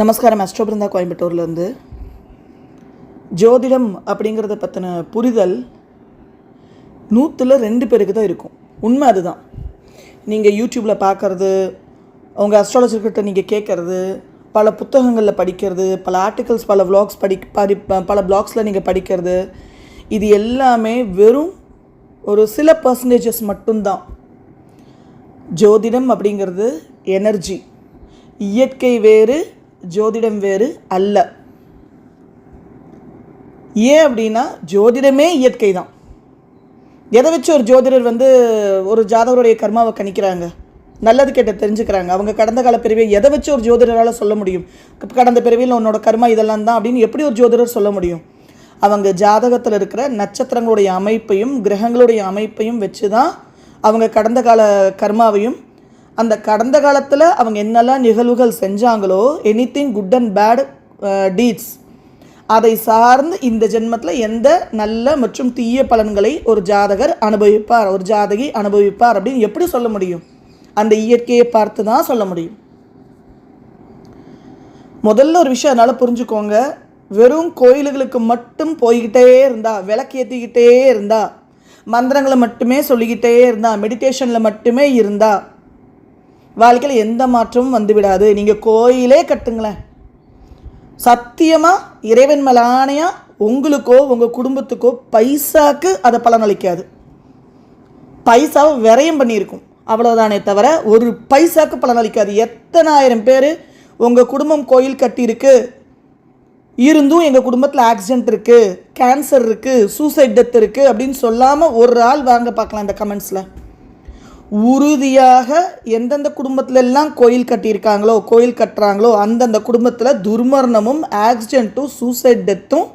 நமஸ்காரம் அஸ்ட்ரோபிருந்தா கோயம்புத்தூர்லேருந்து. ஜோதிடம் அப்படிங்கிறத பற்றின புரிதல் நூற்றில் ரெண்டு பேருக்கு தான் இருக்கும். உண்மை அதுதான். நீங்கள் யூடியூப்பில் பார்க்குறது உங்கள் அஸ்ட்ராலஜர்கிட்ட நீங்கள் கேட்குறது பல புத்தகங்களில் படிக்கிறது பல ஆர்டிகல்ஸ் பல வ்ளாக்ஸ் படி படி பல பிளாக்ஸில் நீங்கள் படிக்கிறது இது எல்லாமே வெறும் ஒரு சில பர்சன்டேஜஸ் மட்டும்தான். ஜோதிடம் அப்படிங்கிறது எனர்ஜி இயற்கை வேறு ஜோதிடம் வேறு அல்ல. ஏன் அப்படின்னா ஜோதிடமே இயற்கை தான் எதை வச்சு ஒரு ஜோதிடர் வந்து ஒரு ஜாதகருடைய கர்மாவை கணிக்கிறாங்க? நல்லது கெட்ட தெரிஞ்சுக்கிறாங்க. அவங்க கடந்த கால பிறவியை எதை வச்சு ஒரு ஜோதிடரால் சொல்ல முடியும்? கடந்த பிறவியில் உன்னோட கர்மா இதெல்லாம் தான் அப்படின்னு எப்படி ஒரு ஜோதிடர் சொல்ல முடியும்? அவங்க ஜாதகத்தில் இருக்கிற நட்சத்திரங்களுடைய அமைப்பையும் கிரகங்களுடைய அமைப்பையும் வச்சு தான் அவங்க கடந்த கால கர்மாவையும் அந்த கடந்த காலத்தில் அவங்க என்னெல்லாம் நிகழ்வுகள் செஞ்சாங்களோ anything good and bad deeds அதை சார்ந்து இந்த ஜென்மத்தில் எந்த நல்ல மற்றும் தீய பலன்களை ஒரு ஜாதகர் அனுபவிப்பார் ஒரு ஜாதகி அனுபவிப்பார் அப்படின்னு எப்படி சொல்ல முடியும்? அந்த இயற்கையை பார்த்து தான் சொல்ல முடியும். முதல்ல ஒரு விஷயம் அதனால் புரிஞ்சுக்கோங்க. வெறும் கோயில்களுக்கு மட்டும் போய்கிட்டே இருந்தா விளக்கு ஏற்றிக்கிட்டே இருந்தா மந்திரங்களை மட்டுமே சொல்லிக்கிட்டே இருந்தா மெடிடேஷனில் மட்டுமே இருந்தா வாழ்க்கையில் எந்த மாற்றமும் வந்து விடாது நீங்கள் கோயிலே கட்டுங்களேன். சத்தியமாக இறைவன் மலானையாக உங்களுக்கோ உங்கள் குடும்பத்துக்கோ பைசாக்கு அதை பலனளிக்காது. பைசாவை விரயம் பண்ணியிருக்கும். அவ்வளோதானே தவிர ஒரு பைசாக்கு பலனளிக்காது. எத்தனாயிரம் பேர் உங்கள் குடும்பம் கோயில் கட்டியிருக்கு. இருந்தும் எங்கள் குடும்பத்தில் ஆக்சிடென்ட் இருக்குது கேன்சர் இருக்குது சூசைட் டெத் இருக்குது அப்படின்னு சொல்லாமல் ஒரு ஆள் வாங்க பார்க்கலாம் இந்த கமெண்ட்ஸில் உறுதியாக எந்தெந்த குடும்பத்துல எல்லாம் கோயில் கட்டியிருக்காங்களோ கோயில் கட்டுறாங்களோ அந்தந்த குடும்பத்தில் துர்மரணமும் ஆக்சிடென்ட்டும் சூசைட் டெத்தும்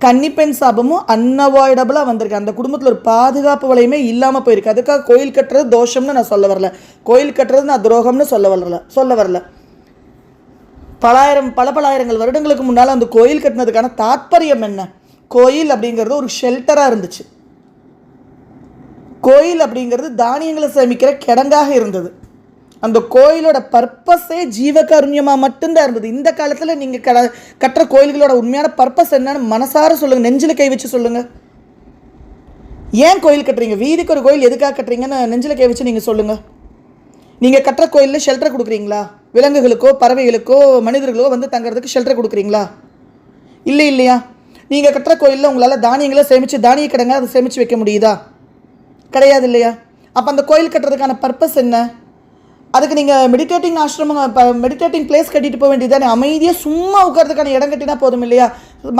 கன்னிப்பெண் சாபமும் அன்அவாய்டபுளாக வந்திருக்கு. அந்த குடும்பத்தில் ஒரு பாதுகாப்பு வலையுமே இல்லாமல் போயிருக்கு. அதுக்காக கோயில் கட்டுறது தோஷம்னு நான் சொல்ல வரல. கோயில் கட்டுறது நான் துரோகம்னு சொல்ல வரல. சொல்ல வரல. பலாயிரம் பல பலாயிரங்கள் வருடங்களுக்கு முன்னால் அந்த கோயில் கட்டினதுக்கான தாத்பரியம் என்ன? கோயில் அப்படிங்கிறது ஒரு ஷெல்டராக இருந்துச்சு. கோயில் அப்படிங்கிறது தானியங்களை சேமிக்கிற கிடங்காக இருந்தது. அந்த கோயிலோட பர்பஸே ஜீவகாருண்யமாக மட்டும்தான் இருந்தது. இந்த காலத்தில் நீங்கள் கட கட்டுற கோயில்களோட உண்மையான பர்பஸ் என்னன்னு மனசார சொல்லுங்கள் நெஞ்சில் கை வச்சு சொல்லுங்கள் ஏன் கோயில் கட்டுறீங்க? வீதிக்கு ஒரு கோயில் எதுக்காக கட்டுறீங்கன்னு நெஞ்சில் கை வச்சு நீங்கள் சொல்லுங்கள் நீங்கள் கட்டுற கோயிலில் ஷெல்டர் கொடுக்குறீங்களா? விலங்குகளுக்கோ பறவைகளுக்கோ மனிதர்களோ வந்து தங்குறதுக்கு ஷெல்டர் கொடுக்குறீங்களா? இல்லை இல்லையா? நீங்கள் கட்டுற கோயிலில் உங்களால் தானியங்களை சேமித்து தானிய கிடங்க அதை சேமித்து வைக்க முடியுதா? கிடையாது இல்லையா அப்போ அந்த கோயில் கட்டுறதுக்கான பர்பஸ் என்ன? அதுக்கு நீங்கள் மெடிடேட்டிங் ஆசிரமம் இப்போ மெடிடேட்டிங் பிளேஸ் கட்டிட்டு போக வேண்டியதானே அமைதியாக சும்மா உட்கறதுக்கான இடம் கட்டினா போதும் இல்லையா?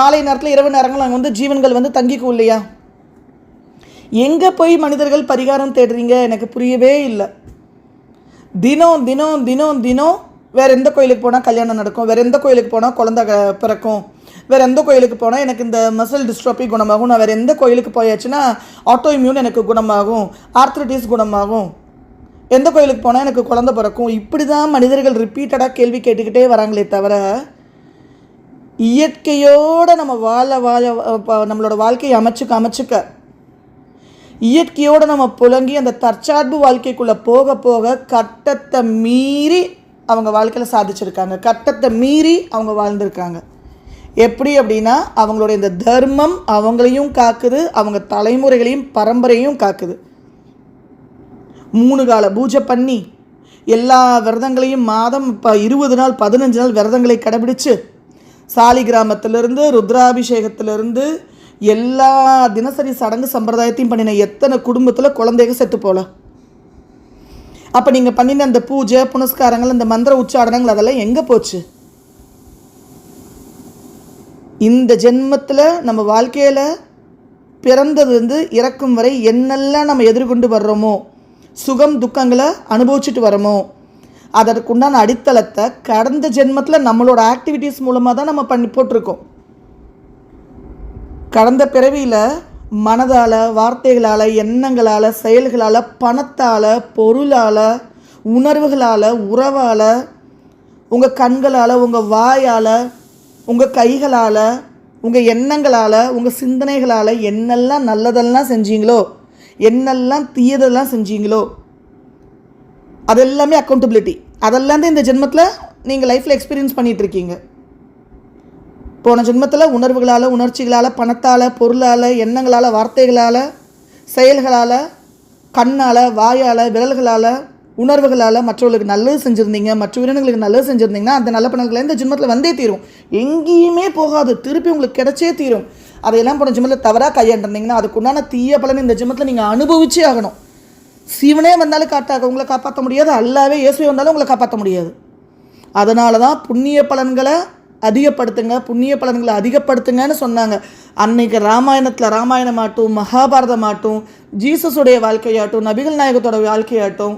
மாலை நேரத்தில் இரவு நேரங்கள் அங்கே வந்து ஜீவன்கள் வந்து தங்கிக்கும் இல்லையா? எங்கே போய் மனிதர்கள் பரிகாரம் தேடுறீங்க? எனக்கு புரியவே இல்லை. தினம் தினம் தினம் தினம் வேறு எந்த கோயிலுக்கு போனால் கல்யாணம் நடக்கும்? வேறு எந்த கோயிலுக்கு போனால் குழந்தை பிறக்கும்? வேறு எந்த கோயிலுக்கு போனால் எனக்கு இந்த மசில் டிஸ்ட்ரோபி குணமாகும்? நான் வேறு எந்த கோயிலுக்கு போயாச்சுன்னா ஆட்டோ இம்யூன் எனக்கு குணமாகும் ஆர்த்ரட்டிஸ் குணமாகும். எந்த கோயிலுக்கு போனால் எனக்கு குழந்தை பிறக்கும்? இப்படி தான் மனிதர்கள் ரிப்பீட்டடாக கேள்வி கேட்டுக்கிட்டே வராங்களே தவிர இயற்கையோடு நம்ம வாழ வாழ நம்மளோட வாழ்க்கையை அமைச்சுக்க அமைச்சுக்க இயற்கையோடு நம்ம புழங்கி அந்த தற்சார்பு வாழ்க்கைக்குள்ளே போக போக கட்டத்தை மீறி அவங்க வாழ்க்கையில் சாதிச்சிருக்காங்க. கட்டத்தை மீறி அவங்க வாழ்ந்திருக்காங்க. எப்படி அப்படின்னா அவங்களுடைய இந்த தர்மம் அவங்களையும் காக்குது அவங்க தலைமுறைகளையும் பரம்பரையும் காக்குது. மூணு கால பூஜை பண்ணி எல்லா விரதங்களையும் மாதம் இப்போ இருபது நாள் பதினஞ்சு நாள் விரதங்களை கடைபிடிச்சு சாலி கிராமத்திலிருந்து ருத்ராபிஷேகத்திலிருந்து எல்லா தினசரி சடங்கு சம்பிரதாயத்தையும் பண்ணின எத்தனை குடும்பத்தில் குழந்தைங்க செத்து போல. அப்போ நீங்கள் பண்ணின அந்த பூஜை புனஸ்காரங்கள் இந்த மந்திர உச்சாடனங்கள் அதெல்லாம் எங்கே போச்சு? இந்த ஜென்மத்தில் நம்ம வாழ்க்கையில் பிறந்தது வந்து இறக்கும் வரை என்னெல்லாம் நம்ம எதிர்கொண்டு வர்றோமோ சுகம் துக்கங்களை அனுபவிச்சுட்டு வரோமோ அதற்குண்டான அடித்தளத்தை கடந்த ஜென்மத்தில் நம்மளோட ஆக்டிவிட்டீஸ் மூலமாக தான் நம்ம பண்ணி போட்டிருக்கோம். கடந்த பிறவியில் மனதால் வார்த்தைகளால் எண்ணங்களால் செயல்களால் பணத்தால் பொருளால் உணர்வுகளால் உறவால் உங்கள் கண்களால் உங்கள் வாயால் உங்கள் கைகளால் உங்கள் எண்ணங்களால் உங்கள் சிந்தனைகளால் என்னெல்லாம் நல்லதெல்லாம் செஞ்சீங்களோ என்னெல்லாம் தீயதெல்லாம் செஞ்சீங்களோ அதெல்லாமே அக்கௌண்டபிலிட்டி அதெல்லாம் தான் இந்த ஜென்மத்தில் நீங்கள் லைஃப்பில் எக்ஸ்பீரியன்ஸ் பண்ணிகிட்டு இருக்கீங்க போன ஜென்மத்தில் உணர்வுகளால் உணர்ச்சிகளால் பணத்தால் பொருளால் எண்ணங்களால் வார்த்தைகளால் செயல்களால் கண்ணால் வாயால் விரல்களால் உணர்வுகளால் மற்றவர்களுக்கு நல்லது செஞ்சுருந்தீங்க மற்ற உயிரினங்களுக்கு நல்லது செஞ்சுருந்தீங்கன்னா அந்த நல்ல பணங்கள் இந்த ஜென்மத்தில் வந்தே தீரும். எங்கேயுமே போகாது. திருப்பி உங்களுக்கு கிடைச்சே தீரும். அதையெல்லாம் போன ஜென்மத்தில் தவறாக கையாண்டிருந்தீங்கன்னா அதுக்குண்டான தீய பலன் இந்த ஜென்மத்தில் நீங்கள் அனுபவிச்சே ஆகணும். சிவனே வந்தாலும் காட்டாக உங்களை காப்பாற்ற முடியாது. அல்லாவே இயேசுவே வந்தாலும் உங்களை காப்பாற்ற முடியாது. அதனால தான் புண்ணிய பலன்களை அதிகப்படுத்துங்க புண்ணிய பலன்களை அதிகப்படுத்துங்கன்னு சொன்னாங்க. அன்னைக்கு ராமாயணத்தில் ராமாயணமாட்டும் மகாபாரதமாட்டும் ஜீசஸுடைய வாழ்க்கையாட்டும் நபிகள் நாயகத்தோட வாழ்க்கையாட்டும்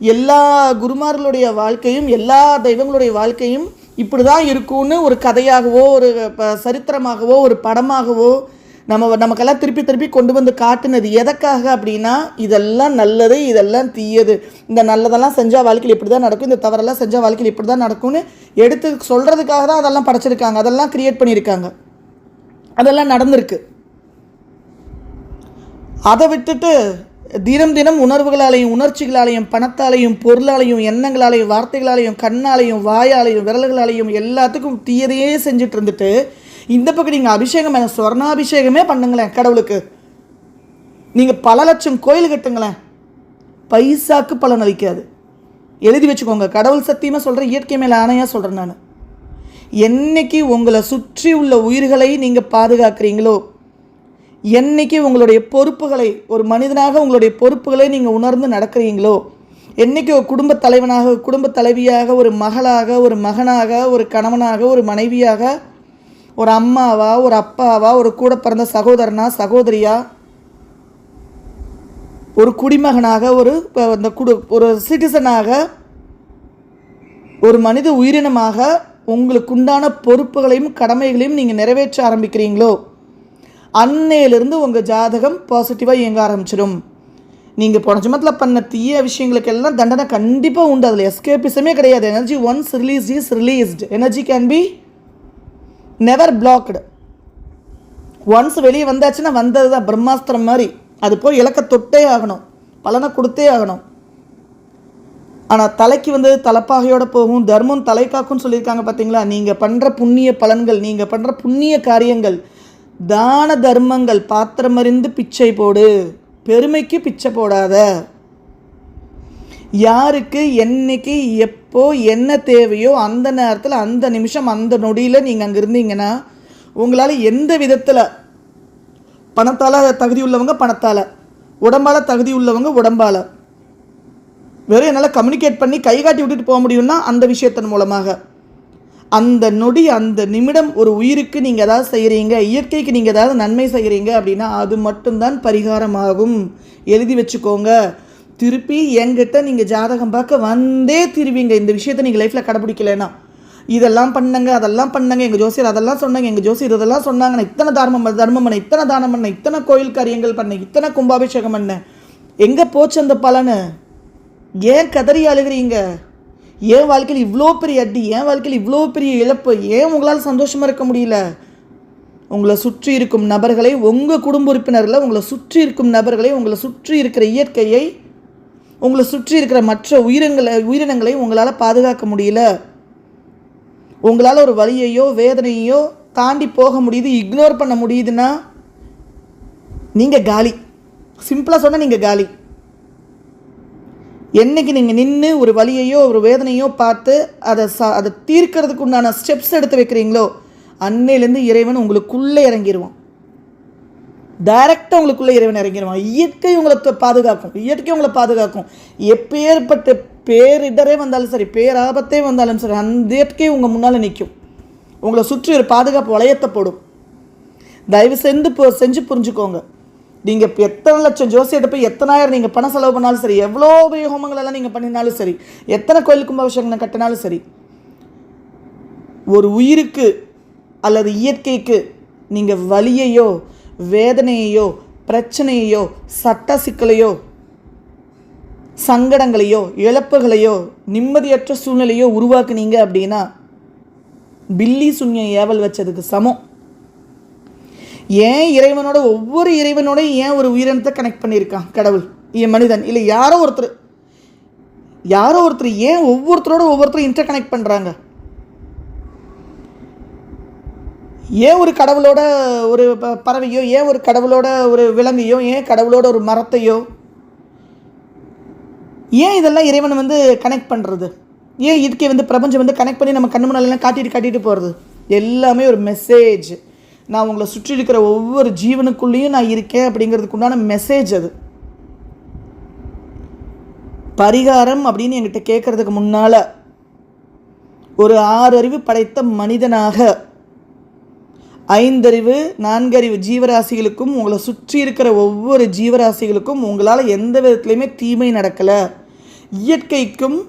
எல்லா குருமார்களுடைய வாழ்க்கையும் எல்லா தெய்வங்களுடைய வாழ்க்கையும் இப்படி தான் இருக்கும்னு ஒரு கதையாகவோ ஒரு ப- சரித்திரமாகவோ ஒரு படமாகவோ நம்ம நமக்கெல்லாம் திருப்பி திருப்பி கொண்டு வந்து காட்டுனது எதற்காக அப்படின்னா இதெல்லாம் நல்லது இதெல்லாம் தீயது. இந்த நல்லதெல்லாம் செஞ்சால் வாழ்க்கையில் இப்படி தான் நடக்கும் இந்த தவறெல்லாம் செஞ்சால் வாழ்க்கையில் இப்படி தான் நடக்கும்னு எடுத்து சொல்கிறதுக்காக தான் அதெல்லாம் படைச்சிருக்காங்க. அதெல்லாம் கிரியேட் பண்ணியிருக்காங்க. அதெல்லாம் நடந்திருக்கு. அதை விட்டுட்டு தினம் தினம் உணர்வுகளாலையும் உணர்ச்சிகளாலையும் பணத்தாலையும் பொருளாலையும் எண்ணங்களாலையும் வார்த்தைகளாலையும் கண்ணாலையும் வாயாலையும் விரல்களாலையும் எல்லாத்துக்கும் தீயதையே செஞ்சுட்டு இருந்துட்டு இந்த பக்கம் நீங்கள் அபிஷேகம் சொர்ணாபிஷேகமே பண்ணுங்களேன் கடவுளுக்கு. நீங்கள் பல லட்சம் கோயில் கட்டுங்களேன். பைசாக்கு பலன் அளிக்காது. எழுதி வச்சுக்கோங்க கடவுள் சத்தியமாக சொல்கிறேன் இயற்கை மேலே ஆணையாக சொல்கிறேன் நான். என்னைக்கு உங்களை சுற்றி உள்ள உயிர்களை நீங்கள் பாதுகாக்கிறீங்களோ என்னைக்கு உங்களுடைய பொறுப்புகளை ஒரு மனிதனாக உங்களுடைய பொறுப்புகளை நீங்கள் உணர்ந்து நடக்கிறீங்களோ என்றைக்கு ஒரு குடும்ப தலைவனாக ஒரு குடும்பத் தலைவியாக ஒரு மகளாக ஒரு மகனாக ஒரு கணவனாக ஒரு மனைவியாக ஒரு அம்மாவா ஒரு அப்பாவா ஒரு கூட பிறந்த சகோதரனா சகோதரியா ஒரு குடிமகனாக ஒரு இப்ப இந்த குடு ஒரு சிட்டிசனாக ஒரு மனித உயிரினமாக உங்களுக்குண்டான பொறுப்புகளையும் கடமைகளையும் நீங்கள் நிறைவேற்ற ஆரம்பிக்கிறீங்களோ அன்னையிலிருந்து உங்கள் ஜாதகம் பாசிட்டிவாக இயங்க ஆரம்பிச்சிடும். நீங்கள் போன ஜமத்தில் பண்ண தீய விஷயங்களுக்கெல்லாம் தண்டனை கண்டிப்பாக உண்டு. அதில் எஸ்கேபிசமே கிடையாது. Energy once release is released energy can be never blocked once வெளியே வந்தாச்சுன்னா வந்தது தான் பிரம்மாஸ்திரம் மாதிரி. அது போய் இலக்க தொட்டே ஆகணும். பலனை கொடுத்தே ஆகணும். ஆனால் தலைக்கு வந்து தலைப்பாகையோடு போகும். தர்மம் தலை காக்கும்னு சொல்லியிருக்காங்க பார்த்தீங்களா நீங்கள் பண்ணுற புண்ணிய பலன்கள் நீங்கள் பண்ணுற புண்ணிய காரியங்கள் தான தர்மங்கள் பாத்திரமறிந்து பிச்சை போடு. பெருமைக்கு பிச்சை போடாத. யாருக்கு என்னைக்கு எப்போ என்ன தேவையோ அந்த நேரத்தில் அந்த நிமிஷம் அந்த நொடியில் நீங்கள் அங்கே இருந்தீங்கன்னா உங்களால் எந்த விதத்தில் பணத்தால் தகுதி உள்ளவங்க பணத்தால் உடம்பால் தகுதி உள்ளவங்க உடம்பால். வெறும் என்னால் கம்யூனிகேட் பண்ணி கை காட்டி விட்டுட்டு போக முடியும்னா அந்த விஷயத்தின் மூலமாக. அந்த நொடி அந்த நிமிடம் ஒரு உயிருக்கு நீங்கள் ஏதாவது செய்கிறீங்க இயற்கைக்கு நீங்கள் ஏதாவது நன்மை செய்கிறீங்க அப்படின்னா அது மட்டும்தான் பரிகாரமாகும். எழுதி வச்சுக்கோங்க. திருப்பி என்கிட்ட நீங்கள் ஜாதகம் பார்க்க வந்தே திருவீங்க. இந்த விஷயத்தை நீங்கள் லைஃப்பில் கடைப்பிடிக்கலைன்னா. இதெல்லாம் பண்ணங்க அதெல்லாம் பண்ணங்க. எங்கள் ஜோசியர் அதெல்லாம் சொன்னாங்க எங்கள் ஜோசியர் இதெல்லாம் சொன்னாங்க நான் இத்தனை தர்மம் பண்ண- தர்மம் பண்ண இத்தனை தானம் பண்ண இத்தனை கோயில் காரியங்கள் பண்ண இத்தனை கும்பாபிஷேகம் பண்ணேன் எங்கே போச்சு அந்த பலனு? ஏன் கதறி அழுகிறீங்க? ஏன் வாழ்க்கையில் இவ்வளோ பெரிய அடி ஏன் வாழ்க்கையில் இவ்வளோ பெரிய இழப்பு ஏன் உங்களால் சந்தோஷமாக இருக்க முடியல? உங்களை சுற்றி இருக்கும் நபர்களை உங்கள் குடும்ப உறுப்பினர்களை உங்களை சுற்றி இருக்கும் நபர்களை உங்களை சுற்றி இருக்கிற இயற்கையை உங்களை சுற்றி இருக்கிற மற்ற உயிரங்களை உயிரினங்களை உங்களால் பாதுகாக்க முடியல. உங்களால் ஒரு வழியையோ வேதனையோ தாண்டி போக முடியுது இக்னோர் பண்ண முடியுதுன்னா நீங்கள் காலி. சிம்பிளாக சொன்னால் நீங்கள் காலி. என்றைக்கு நீங்கள் நின்று ஒரு வழியையோ ஒரு வேதனையோ பார்த்து அதை ச அதை தீர்க்கிறதுக்கு உண்டான ஸ்டெப்ஸ் எடுத்து வைக்கிறீங்களோ அன்னையிலேருந்து இறைவன் உங்களுக்குள்ளே இறங்கிடுவான் டைரெக்டாக உங்களுக்குள்ளே இறைவன் இறங்கிடுவான் இயற்கை உங்களை பாதுகாக்கும். இயற்கை உங்களை பாதுகாக்கும். எப்பேற்பட்ட பேரிடரே வந்தாலும் சரி பேராபத்தே வந்தாலும் சரி அந்த இயற்கை உங்கள் முன்னால் நிற்கும் உங்களை சுற்றி ஒரு பாதுகாப்பு வளையத்தை போடும். தயவு செஞ்சு பு செஞ்சு புரிஞ்சுக்கோங்க. நீங்கள் இப்போ எத்தனை லட்சம் ஜோசியத்தை போய் எத்தனாயிரம் நீங்கள் பணம் செலவு பண்ணாலும் சரி எவ்வளோ பெரிய நீங்கள் பண்ணினாலும் சரி எத்தனை கோயில் கும்பாபிஷேகங்களை கட்டினாலும் சரி ஒரு உயிருக்கு அல்லது இயற்கைக்கு நீங்கள் வலியையோ வேதனையையோ பிரச்சனையையோ சட்ட சிக்கலையோ சங்கடங்களையோ இழப்புகளையோ நிம்மதியற்ற சூழ்நிலையோ உருவாக்குனீங்க அப்படின்னா பில்லி சுண்ணியம் ஏவல் வச்சதுக்கு சமம். ஏன் இறைவனோட ஒவ்வொரு இறைவனோட ஏன் ஒரு உயிரினத்தை கனெக்ட் பண்ணியிருக்கான்? கடவுள். என் மனிதன்? இல்லை யாரோ ஒருத்தர். யாரோ ஒருத்தர் ஏன் ஒவ்வொருத்தரோட ஒவ்வொருத்தரும் இன்டர் கனெக்ட் பண்ணுறாங்க ஏன் ஒரு கடவுளோட ஒரு பறவையோ ஏன் ஒரு கடவுளோட ஒரு விலங்கையோ ஏன் கடவுளோட ஒரு மரத்தையோ ஏன் இதெல்லாம் இறைவன் வந்து கனெக்ட் பண்ணுறது ஏன் இதுக்கே வந்து பிரபஞ்சம் வந்து கனெக்ட் பண்ணி நம்ம கண்ணு முன்னாலெல்லாம் காட்டிட்டு காட்டிட்டு போகிறது எல்லாமே ஒரு மெசேஜ் நான் உங்களை சுற்றி இருக்கிற ஒவ்வொரு ஜீவனுக்குள்ளேயும் நான் இருக்கேன் அப்படிங்கிறதுக்கு உண்டான மெசேஜ் அது. பரிகாரம் அப்படின்னு என்கிட்ட கேட்குறதுக்கு முன்னால் ஒரு ஆறறிவு படைத்த மனிதனாக ஐந்தறிவு நான்கறிவு ஜீவராசிகளுக்கும் உங்களை சுற்றி இருக்கிற ஒவ்வொரு ஜீவராசிகளுக்கும் உங்களால் எந்த விதத்துலையுமே தீமை நடக்கலை. இயற்கைக்கும்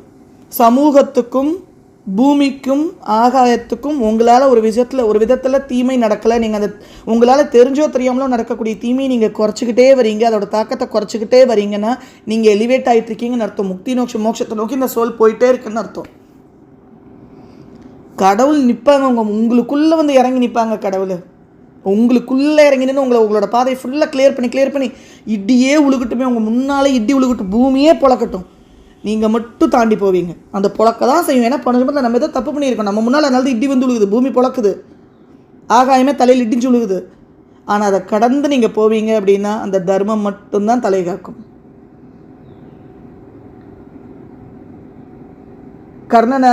சமூகத்துக்கும் பூமிக்கும் ஆகாயத்துக்கும் உங்களால் ஒரு விதத்தில் ஒரு விதத்தில் தீமை நடக்கலை. நீங்கள் அந்த உங்களால் தெரிஞ்சோ தெரியாமலோ நடக்கக்கூடிய தீமையை நீங்கள் குறைச்சிக்கிட்டே வரீங்க. அதோட தாக்கத்தை குறைச்சிக்கிட்டே வரீங்கன்னா நீங்கள் எலிவேட் ஆகிட்டு இருக்கீங்கன்னு அர்த்தம். முக்தி நோக்கி மோட்சத்தை நோக்கி இந்த சோல் போயிட்டே இருக்குன்னு அர்த்தம். கடவுள் நிற்பாங்க அவங்க உங்களுக்குள்ளே வந்து இறங்கி நிற்பாங்க கடவுள். உங்களுக்குள்ளே இறங்கி நின்று உங்களை உங்களோட பாதையை ஃபுல்லாக கிளியர் பண்ணி கிளியர் பண்ணி இடியே உழுகட்டுமே. உங்கள் முன்னாலே இடி உழுகட்டும். பூமியே புழக்கட்டும். நீங்கள் மட்டும் தாண்டி போவீங்க. அந்த புழக்க தான் செய்யும். ஏன்னா பணம் நம்ம ஏதோ தப்பு பண்ணியிருக்கோம். நம்ம முன்னால் அதனால இடி வந்து உழுகுது. பூமி புழக்குது. ஆகாயமே தலையில் இடிஞ்சு உழுகுது. ஆனால் அதை கடந்து நீங்கள் போவீங்க அப்படின்னா அந்த தர்மம் மட்டும்தான் தலை காக்கும். கர்ணனை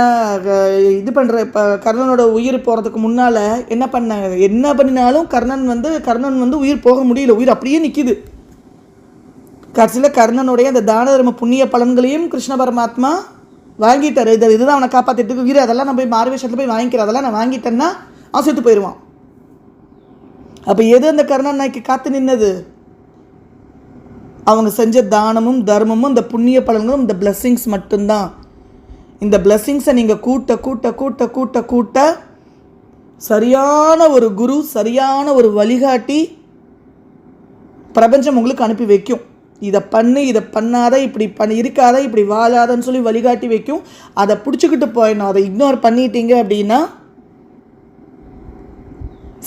இது பண்ணுற இப்போ கர்ணனோட உயிர் போகிறதுக்கு முன்னால் என்ன பண்ணாங்க? என்ன பண்ணினாலும் கர்ணன் வந்து கர்ணன் வந்து உயிர் போக முடியல. உயிர் அப்படியே நிற்கிது கடைசியில் கர்ணனுடைய அந்த தான தர்ம புண்ணிய பலன்களையும் கிருஷ்ண பரமாத்மா வாங்கிட்டார். இது இதுதான் அவனை காப்பாற்றிட்டு உயிர் அதெல்லாம் நான் போய் மார்வேஷத்தில் போய் வாங்கிக்கிறேன். அதெல்லாம் நான் வாங்கிட்டேன்னா அவன் செத்து போயிடுவான் அப்போ எது அந்த கர்ணன் நாய்க்கு காத்து நின்னது? அவங்க செஞ்ச தானமும் தர்மமும் இந்த புண்ணிய பலன்களும் இந்த பிளெஸ்ஸிங்ஸ் மட்டும்தான். இந்த பிளெஸ்ஸிங்ஸை நீங்கள் கூட்ட கூட்ட கூட்ட கூட்ட கூட்ட சரியான ஒரு குரு சரியான ஒரு வழிகாட்டி பிரபஞ்சம் உங்களுக்கு அனுப்பி வைக்கும். இதை பண்ணு இதை பண்ணாத இப்படி பண்ண இருக்காத இப்படி வாழாதன்னு சொல்லி வழிகாட்டி வைக்கும். அதை பிடிச்சிக்கிட்டு போயிடணும். அதை இக்னோர் பண்ணிட்டீங்க அப்படின்னா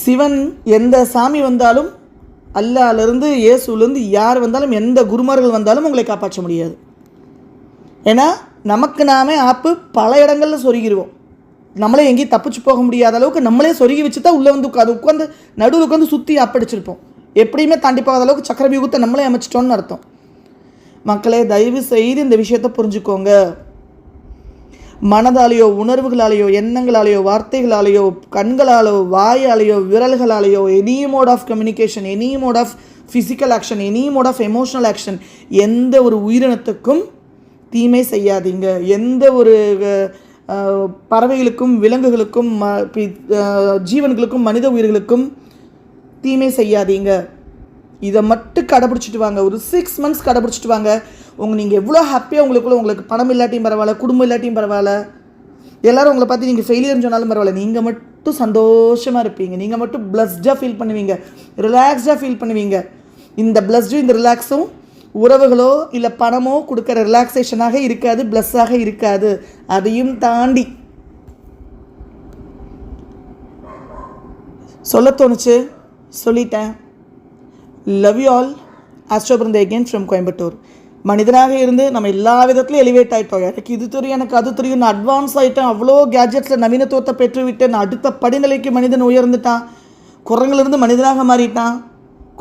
சிவன் எந்த சாமி வந்தாலும் அல்லாலேருந்து இயேசுலேருந்து யார் வந்தாலும் எந்த குருமார்கள் வந்தாலும் உங்களை காப்பாற்ற முடியாது. ஏன்னா நமக்கு நாமே ஆப்பு பல இடங்களில் சொருகிடுவோம் நம்மளே எங்கேயும் தப்பிச்சு போக முடியாத அளவுக்கு நம்மளே சொருகி வச்சு தான் உள்ளே வந்து உட்காந்து உட்காந்து நடுவில் உட்காந்து சுற்றி அப்படிச்சிருப்போம் எப்படியுமே தாண்டி போகாத அளவுக்கு சக்கர வியூகத்தை நம்மளே அமைச்சிட்டோம்னு அர்த்தம். மக்களே தயவு செய்து இந்த விஷயத்தை புரிஞ்சுக்கோங்க. மனதாலேயோ உணர்வுகளாலேயோ எண்ணங்களாலேயோ வார்த்தைகளாலேயோ கண்களாலோ வாயாலேயோ விரல்களாலேயோ any mode of communication any mode of physical action any mode of emotional action எந்த ஒரு உயிரினத்துக்கும் தீமை செய்யாதீங்க. எந்த ஒரு பறவைகளுக்கும் விலங்குகளுக்கும் ஜீவன்களுக்கும் மனித உயிர்களுக்கும் தீமை செய்யாதீங்க. இதை மட்டும் கடைப்பிடிச்சிட்டு வாங்க. ஒரு சிக்ஸ் மந்த்ஸ் கடைப்பிடிச்சிட்டு வாங்க. உங்கள் நீங்கள் எவ்வளோ ஹாப்பியாக உங்களுக்குள்ள உங்களுக்கு பணம் இல்லாட்டியும் பரவாயில்ல குடும்பம் இல்லாட்டியும் பரவாயில்ல. எல்லாரும் உங்களை பார்த்து நீங்கள் ஃபெயிலியர்னு சொன்னாலும் பரவாயில்ல. நீங்கள் மட்டும் சந்தோஷமாக இருப்பீங்க. நீங்கள் மட்டும் பிளஸ்டாக ஃபீல் பண்ணுவீங்க. ரிலாக்ஸ்டாக ஃபீல் பண்ணுவீங்க. இந்த பிளஸ்டும் இந்த ரிலாக்ஸும் உறவுகளோ இல்லை பணமோ கொடுக்குற ரிலாக்ஸேஷனாக இருக்காது ப்ளஸ்ஸாக இருக்காது. அதையும் தாண்டி. சொல்ல தோணுச்சு? சொல்லிட்டேன். லவ் யூ ஆல் ஆஸ்ட்ரோபிரந்த எகேன் ஃப்ரம் கோயம்புத்தூர் மனிதனாக இருந்து நம்ம எல்லா விதத்துலையும் எலிவேட் ஆகிட்டோம் எனக்கு இது தெரியும் எனக்கு அது தெரியும். நான் அட்வான்ஸ் ஆகிட்டேன் அவ்வளோ கேஜெட்ஸில் நவீனத்துவத்தை பெற்றுவிட்டேன் நான் அடுத்த படிநிலைக்கு மனிதன் உயர்ந்துட்டான். குரங்குலேருந்து மனிதனாக மாறிட்டான்.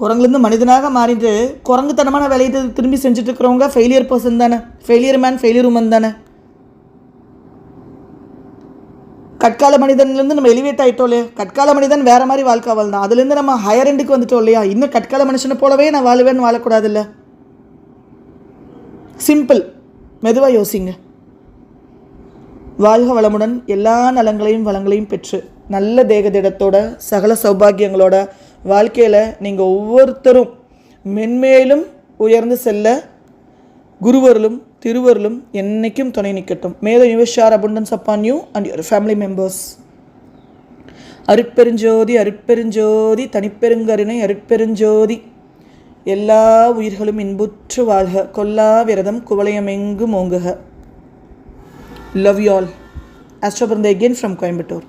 குரங்குலேருந்து மனிதனாக மாறிட்டு குரங்குத்தனமான வேலையை திரும்பி செஞ்சுட்டு இருக்கிறவங்க ஃபெயிலியர் பர்சன் தானே. ஃபெயிலியர் மேன் ஃபெயிலியர் உமன் தானே. கற்கால மனிதன்லேருந்து நம்ம எலிவேட் ஆகிட்டோம் இல்லையா? கற்கால மனிதன் வேறு மாதிரி வாழ்க்கை வாழ்ந்தான் அதுலேருந்து நம்ம ஹையர் எண்டுக்கு வந்துட்டோம் இல்லையா? இன்னும் கற்கால மனுஷனை போலவே நான் வாழுவேன்னு வாழக்கூடாதுல்ல சிம்பிள் மெதுவாக யோசிங்க. வாழ்க வளமுடன் எல்லா நலங்களையும் வளங்களையும் பெற்று நல்ல தேகதிடத்தோட சகல சௌபாகியங்களோட வாழ்க்கையில் நீங்கள் ஒவ்வொருத்தரும் மென்மேலும் உயர்ந்து செல்ல குருவர்களும் திருவருளும் என்னைக்கும் துணை நிற்கட்டும். May the your abundance upon you and your family members அருட்பெருஞ்சோதி அருட்பெருஞ்சோதி தனிப்பெருங்கருணை அருட்பெருஞ்சோதி. எல்லா உயிர்களும் இன்புற்று வாழ்க. கொல்லா விரதம் குவளையமெங்கு மோங்குக. லவ் யூ ஆல் ஆஸ்ட்ரோபிரந்த again ஃப்ரம் கோயம்புத்தூர்